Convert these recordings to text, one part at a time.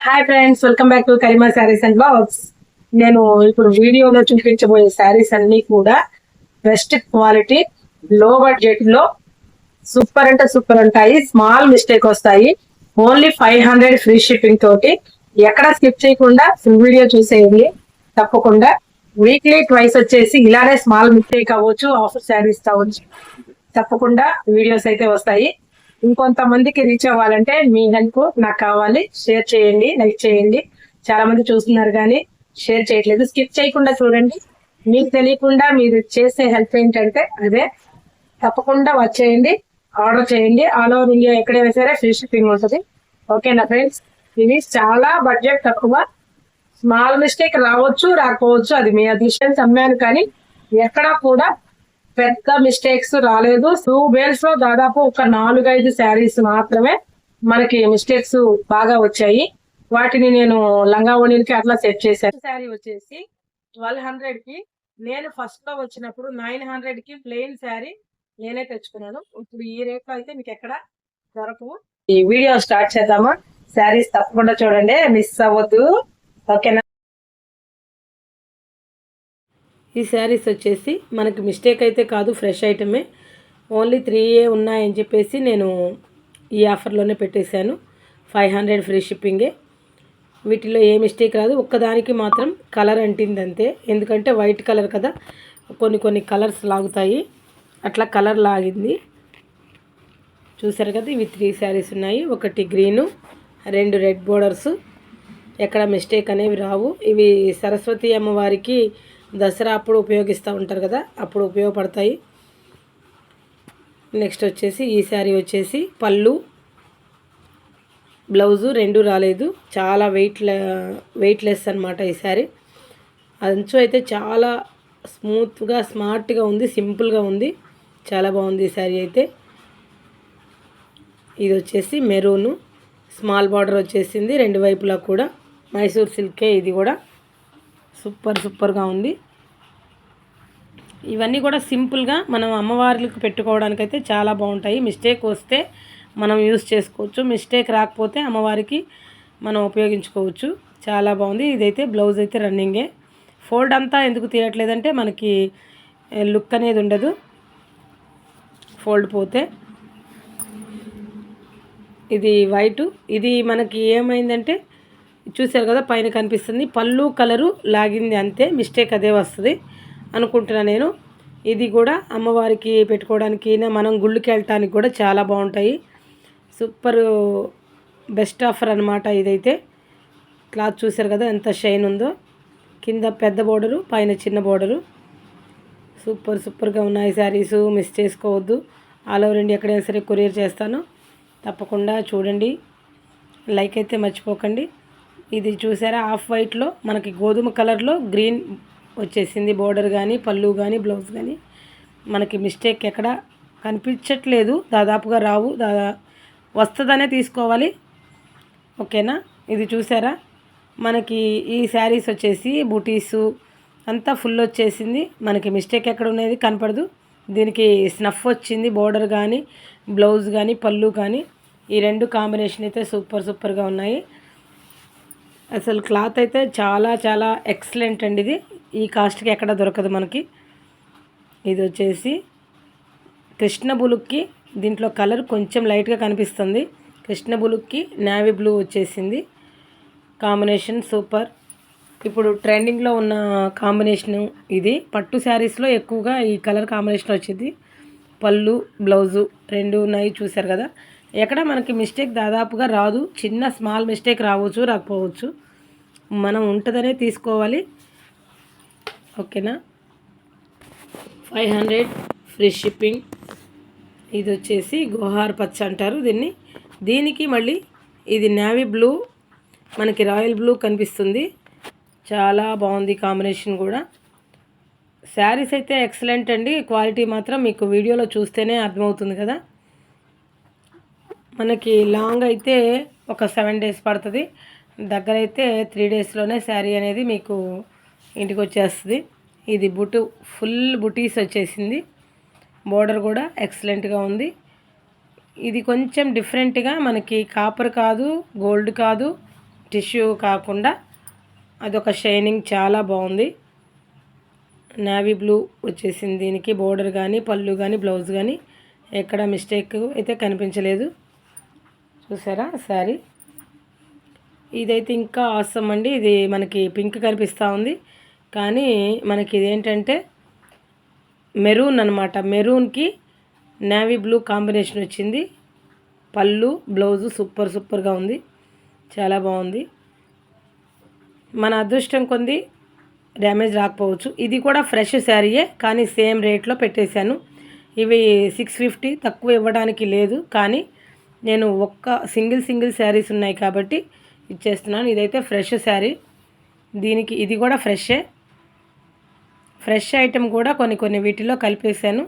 Hi friends welcome back to Karima saris and box నేను ఇప్పుడు వీడియోలో చూపించబోయే శారీస్ అన్నీ కూడా బెస్ట్ క్వాలిటీ లో బడ్జెట్లో సూపర్ అంటే సూపర్ ఉంటాయి. స్మాల్ మిస్టేక్ వస్తాయి. Only five hundred free shipping తోటి ఎక్కడ స్కిప్ చేయకుండా ఫుల్ వీడియో చూసేయండి. తప్పకుండా. వీక్లీ ట్వైస్ వచ్చేసి ఇలానే స్మాల్ మిస్టేక్ అవ్వచ్చు ఆఫర్ శారీస్ అవ్వచ్చు తప్పకుండా వీడియోస్ అయితే వస్తాయి. ఇంకొంతమందికి రీచ్ అవ్వాలంటే మీ హెల్ప్ నాకు కావాలి. షేర్ చేయండి లైక్ చేయండి. చాలా మంది చూస్తున్నారు కానీ షేర్ చేయట్లేదు. స్కిప్ చేయకుండా చూడండి. మీకు తెలియకుండా మీరు చేసే హెల్ప్ ఏంటంటే అదే. తప్పకుండా వచ్చేయండి. ఆర్డర్ చేయండి. ఆల్ ఓవర్ ఇండియా ఎక్కడైనా సరే ఫ్రీ షిప్పింగ్ ఉంటుంది. ఓకేనా ఫ్రెండ్స్ ఇది చాలా బడ్జెట్ తక్కువ. స్మాల్ మిస్టేక్ రావచ్చు రాకపోవచ్చు. అది మీ అదృష్టం అమ్మాను కానీ ఎక్కడా కూడా పెద్ద మిస్టేక్స్ రాలేదు. టూ బేల్స్లో దాదాపు ఒక నాలుగైదు శారీస్ మాత్రమే మనకి మిస్టేక్స్ బాగా వచ్చాయి. వాటిని నేను లంగా ఓణికి అట్లా సెట్ చేశాను. శారీ వచ్చేసి ట్వెల్వ్ హండ్రెడ్కి నేను ఫస్ట్లో వచ్చినప్పుడు నైన్ హండ్రెడ్కి ప్లెయిన్ శారీ నేనే తెచ్చుకున్నాను. ఇప్పుడు ఈ రేట్లో అయితే మీకు ఎక్కడ దొరకవు. ఈ వీడియో స్టార్ట్ చేద్దామా? శారీస్ తప్పకుండా చూడండి. మిస్ అవ్వద్దు. ఓకేనా ఈ శారీస్ వచ్చేసి మనకి మిస్టేక్ అయితే కాదు ఫ్రెష్ ఐటమే. ఓన్లీ త్రీ ఏ ఉన్నాయని చెప్పేసి నేను ఈ ఆఫర్లోనే పెట్టేశాను. ఫైవ్ హండ్రెడ్ ఫ్రీ షిప్పింగే. వీటిలో ఏ మిస్టేక్ రాదు. ఒక్కదానికి మాత్రం కలర్ అంటింది అంతే ఎందుకంటే వైట్ కలర్ కదా. కొన్ని కొన్ని కలర్స్ లాగుతాయి. అట్లా కలర్ లాగింది. చూసారు కదా ఇవి త్రీ శారీస్ ఉన్నాయి. ఒకటి గ్రీను రెండు రెడ్ బోర్డర్స్. ఎక్కడ మిస్టేక్ అనేవి రావు. ఇవి సరస్వతి అమ్మవారికి దసరా అప్పుడు ఉపయోగిస్తూ ఉంటారు కదా అప్పుడు ఉపయోగపడతాయి. నెక్స్ట్ వచ్చేసి ఈ శారీ వచ్చేసి పళ్ళు బ్లౌజు రెండు రాలేదు. చాలా వెయిట్ వెయిట్లెస్ అనమాట ఈ శారీ. అంచు అయితే చాలా స్మూత్గా స్మార్ట్గా ఉంది సింపుల్గా ఉంది. చాలా బాగుంది ఈ శారీ అయితే. ఇది వచ్చేసి మెరూను స్మాల్ బార్డర్ వచ్చేసింది రెండు వైపులా కూడా. మైసూర్ సిల్కే ఇది కూడా. సూపర్ సూపర్గా ఉంది. ఇవన్నీ కూడా సింపుల్గా మనం అమ్మవార్లకు పెట్టుకోవడానికి అయితే చాలా బాగుంటాయి. మిస్టేక్ వస్తే మనం యూస్ చేసుకోవచ్చు. మిస్టేక్ రాకపోతే అమ్మవారికి మనం ఉపయోగించుకోవచ్చు. చాలా బాగుంది. ఇదైతే బ్లౌజ్ అయితే రన్నింగే. ఫోల్డ్ అంతా ఎందుకు తీయట్లేదంటే మనకి లుక్ అనేది ఉండదు. ఫోల్డ్ పోతే. ఇది వైటు. ఇది మనకి ఏమైందంటే చూసారు కదా పైన కనిపిస్తుంది. పళ్ళు కలరు లాగింది అంతే మిస్టేక్ అదే వస్తుంది అనుకుంటున్నా నేను. ఇది కూడా అమ్మవారికి పెట్టుకోవడానికి మనం గుళ్ళకి వెళ్ళటానికి కూడా చాలా బాగుంటాయి. సూపర్ బెస్ట్ ఆఫర్ అనమాట ఇదైతే. క్లాత్ చూసారు కదా ఎంత షైన్ ఉందో. కింద పెద్ద బోర్డరు పైన చిన్న బోర్డరు. సూపర్ సూపర్గా ఉన్నాయి శారీసు మిస్ చేసుకోవద్దు. ఆల్ ఓవర్ ఇండియా ఎక్కడైనా సరే కొరియర్ చేస్తాను. తప్పకుండా చూడండి. లైక్ అయితే మర్చిపోకండి. ఇది చూసారా? ఆఫ్ వైట్లో మనకి గోధుమ కలర్లో గ్రీన్ వచ్చేసింది. బోర్డర్ కానీ పళ్ళు కానీ బ్లౌజ్ కానీ మనకి మిస్టేక్ ఎక్కడ కనిపించట్లేదు. దాదాపుగా రావు. దాదా వస్తుందనే తీసుకోవాలి. ఓకేనా? ఇది చూసారా? మనకి ఈ శారీస్ వచ్చేసి బూటీసు అంతా ఫుల్ వచ్చేసింది. మనకి మిస్టేక్ ఎక్కడ ఉన్నది కనపడదు. దీనికి స్నఫ్ వచ్చింది బోర్డర్ కానీ బ్లౌజ్ కానీ పళ్ళు కానీ ఈ రెండు కాంబినేషన్ అయితే సూపర్ సూపర్గా ఉన్నాయి. అసలు క్లాత్ అయితే చాలా చాలా ఎక్సలెంట్ అండి ఇది. ఈ కాస్ట్కి ఎక్కడ దొరకదు మనకి. ఇది వచ్చేసి కృష్ణ బులుక్కి దీంట్లో కలర్ కొంచెం లైట్గా కనిపిస్తుంది. కృష్ణ బులుక్కి నావీ బ్లూ వచ్చేసింది. కాంబినేషన్ సూపర్ ఇప్పుడు ట్రెండింగ్లో ఉన్న కాంబినేషన్ ఇది. పట్టు శారీస్లో ఎక్కువగా ఈ కలర్ కాంబినేషన్ వచ్చింది. పళ్ళు బ్లౌజు రెండు ఉన్నాయి చూసారు కదా. ఎక్కడ మనకి మిస్టేక్ దాదాపుగా రాదు. చిన్న స్మాల్ మిస్టేక్ రావచ్చు రాకపోవచ్చు. మనం ఉంటుందనే తీసుకోవాలి. ఓకేనా? Five hundred free shipping. ఇది వచ్చేసి గోహార్ పచ్చ అంటారు దీన్ని. దీనికి మళ్ళీ ఇది నావీ బ్లూ. మనకి రాయల్ బ్లూ కనిపిస్తుంది. చాలా బాగుంది కాంబినేషన్ కూడా. శారీస్ అయితే ఎక్సలెంట్ అండి. క్వాలిటీ మాత్రం మీకు వీడియోలో చూస్తేనే అర్థమవుతుంది కదా. మనకి లాంగ్ అయితే ఒక సెవెన్ డేస్ పడుతుంది. దగ్గర అయితే త్రీ డేస్లోనే శారీ అనేది మీకు ఇంటికి వచ్చేస్తుంది. ఇది బుటు ఫుల్ బుటీస్ వచ్చేసింది. బోర్డర్ కూడా ఎక్సలెంట్గా ఉంది. ఇది కొంచెం డిఫరెంట్గా మనకి కాపర్ కాదు గోల్డ్ కాదు టిష్యూ కాకుండా అదొక షైనింగ్ చాలా బాగుంది. నావీ బ్లూ వచ్చేసింది దీనికి. బోర్డర్ కానీ పళ్ళు కానీ బ్లౌజ్ కానీ ఎక్కడ మిస్టేక్ అయితే కనిపించలేదు. చూసారా? శారీ. ఇదైతే ఇంకా ఆసం అండి. ఇది మనకి పింక్ కనిపిస్తూ ఉంది. కానీ మనకి ఇదేంటంటే మెరూన్ అనమాట మెరూన్కి నేవీ బ్లూ కాంబినేషన్ వచ్చింది. పళ్ళు బ్లౌజు సూపర్ సూపర్గా ఉంది. చాలా బాగుంది. మన అదృష్టం కొంది డ్యామేజ్ రాకపోవచ్చు. ఇది కూడా ఫ్రెష్ శారీయే కానీ సేమ్ రేట్లో పెట్టేశాను. ఇవి సిక్స్ ఫిఫ్టీ తక్కువ ఇవ్వడానికి లేదు. కానీ నేను ఒక్క సింగిల్ సింగిల్ శారీస్ ఉన్నాయి కాబట్టి ఇచ్చేస్తున్నాను. ఇదైతే ఫ్రెష్ శారీ. దీనికి ఇది కూడా ఫ్రెషే. ఫ్రెష్ ఐటెం కూడా కొన్ని కొన్ని వీటిలో కలిపేశాను.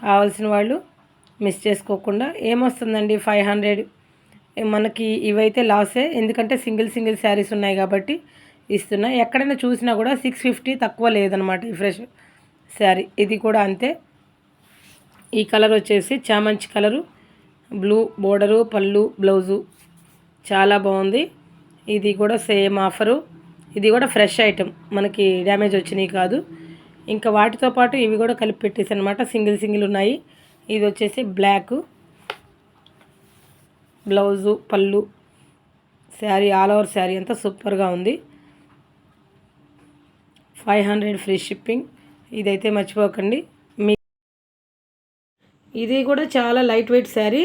కావాల్సిన వాళ్ళు మిస్ చేసుకోకుండా. ఏమొస్తుందండి ఫైవ్ హండ్రెడ్? మనకి ఇవైతే లాసే. ఎందుకంటే సింగిల్ సింగిల్ శారీస్ ఉన్నాయి కాబట్టి ఇస్తున్నా. ఎక్కడైనా చూసినా కూడా సిక్స్ ఫిఫ్టీ తక్కువ లేదనమాట ఈ ఫ్రెష్ శారీ. ఇది కూడా అంతే. ఈ కలర్ వచ్చేసి చామంచి కలరు. బ్లూ బోర్డరు పళ్ళు బ్లౌజు. చాలా బాగుంది. ఇది కూడా సేమ్ ఆఫరు. ఇది కూడా ఫ్రెష్ ఐటెం మనకి డ్యామేజ్ వచ్చినాయి కాదు. ఇంకా వాటితో పాటు ఇవి కూడా కలిపి పెట్టేసి అనమాట సింగిల్ సింగిల్ ఉన్నాయి. ఇది వచ్చేసి బ్లాక్. బ్లౌజు పళ్ళు. శారీ ఆల్ ఓవర్ శారీ అంతా సూపర్గా ఉంది. Five hundred free shipping. ఇదైతే మర్చిపోకండి. ఇది కూడా చాలా light weight sari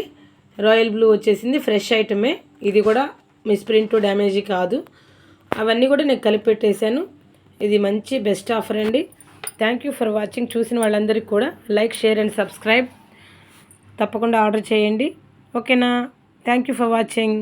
royal blue వచ్చేసింది ఫ్రెష్ ఐటమే ఇది కూడా మిస్ప్రింట్ డ్యామేజ్ కాదు. అవన్నీ కూడా నేను కలిపి పెట్టేశాను. ఇది మంచి బెస్ట్ ఆఫర్ అండి. థ్యాంక్ యూ ఫర్ వాచింగ్ చూసిన వాళ్ళందరికీ కూడా లైక్ షేర్ అండ్ సబ్స్క్రైబ్ తప్పకుండా ఆర్డర్ చేయండి. ఓకేనా థ్యాంక్ యూ ఫర్ వాచింగ్